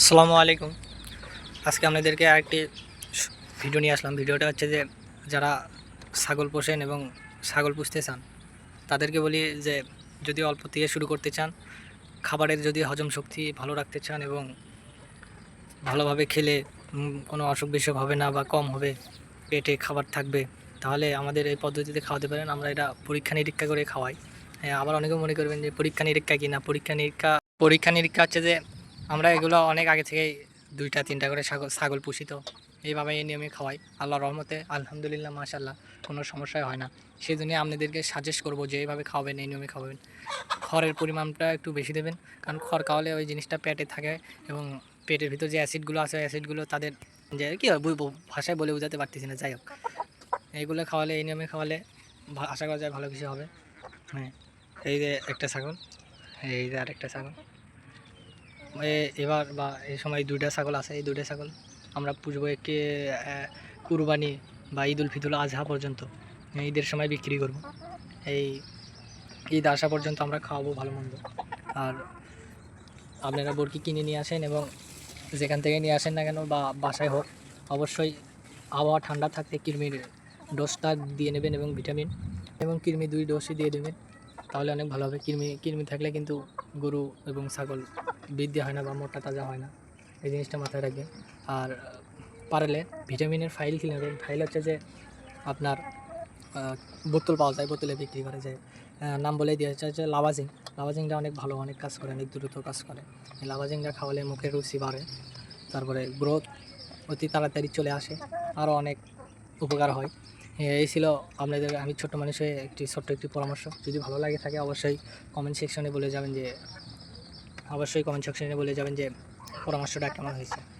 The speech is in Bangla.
আসসালামু আলাইকুম। আজকে আপনাদেরকে আরেকটি ভিডিও নিয়ে আসলাম। ভিডিওটা হচ্ছে যে, যারা ছাগল পোষেন এবং ছাগল পুষতে চান, তাদেরকে বলি যে, যদি অল্প থেকে শুরু করতে চান, খাবারের যদি হজম শক্তি ভালো রাখতে চান এবং ভালোভাবে খেলে কোনো অসুখ বিসুখ হবে না বা কম হবে, পেটে খাবার থাকবে, তাহলে আমাদের এই পদ্ধতিতে খাওয়াতে পারেন। আমরা এটা পরীক্ষা নিরীক্ষা করে খাওয়াই। হ্যাঁ আবার অনেকে মনে করবেন যে, পরীক্ষা নিরীক্ষা কি না? পরীক্ষা নিরীক্ষা পরীক্ষা নিরীক্ষা হচ্ছে যে আমরা এগুলো অনেক আগে থেকেই দুইটা, তিনটা করে ছাগল ছাগল পুষি তো। এইভাবে এই নিয়মে খাওয়াই। আল্লাহ রহমতে, আলহামদুলিল্লাহ মাশাল্লাহ কোনো সমস্যাই হয় না। সেই জন্য আপনাদেরকে সাজেস্ট করব যে এইভাবে খাওয়াবেন, এই নিয়মে খাওয়াবেন। খড়ের পরিমাণটা একটু বেশি দেবেন, কারণ খড় খাওয়ালে ওই জিনিসটা পেটে থাকে এবং পেটের ভিতর যে অ্যাসিডগুলো আছে ওই অ্যাসিডগুলো তাদের যে কী হয় ভাষায় বলে বোঝাতে পারতেছি না, যাই হোক। এইগুলো খাওয়ালে, এই নিয়মে খাওয়ালে আশা করা যায় ভালো কিছু হবে। হ্যাঁ এই যে একটা ছাগল, এই যে আরেকটা ছাগল। এবার বা এই সময় দুইটা ছাগল আছে এই দুইটা ছাগল আমরা পুষবো আহ, কুরবানি বা ঈদ উল ফিতুল আজহা পর্যন্ত। ঈদের সময় বিক্রি করব। এই ঈদ আসা পর্যন্ত আমরা খাওয়াবো ভালো মন্দ। আর আপনারা বরকি কিনে নিয়ে আসেন এবং যেখান থেকে নিয়ে আসেন না কেন বা বাসায় হোক অবশ্যই আবহাওয়া ঠান্ডা থাকতে কৃমির ডোজটা দিয়ে নেবেন এবং ভিটামিন এবং কৃমি দুই ডোজই দিয়ে দেবেন। তাহলে অনেক ভালো হবে। কৃমি কৃমি থাকলে কিন্তু গরু এবং ছাগল বৃদ্ধি হয় না বা মোটা তাজা হয় না। এই জিনিসটা মাথায় রাখবেন। আর পারলে ভিটামিনের ফাইল কিনে নেবেন। ফাইল হচ্ছে যে আপনার বোতল পাওয়া যায় বোতলে বিক্রি করে। আহ, নাম বলে দিয়ে হচ্ছে যে লাভাজিং। লাভাজিংটা অনেক ভালো অনেক কাজ করে অনেক দ্রুত কাজ করে। এই লাভাজিংটা খাওয়ালে মুখের রুচি বাড়ে। তারপরে গ্রোথ অতি তাড়াতাড়ি চলে আসে। আরও অনেক উপকার হয়। এই ছিল আপনাদের, আমি ছোট মানুষের একটি, ছোট্ট একটি পরামর্শ। যদি ভালো লাগে থাকে অবশ্যই কমেন্ট সেকশনে বলে যাবেন যে, অবশ্যই কমেন্ট সেকশনে বলে যাবেন যে, পরামর্শটা কেমন হয়েছে।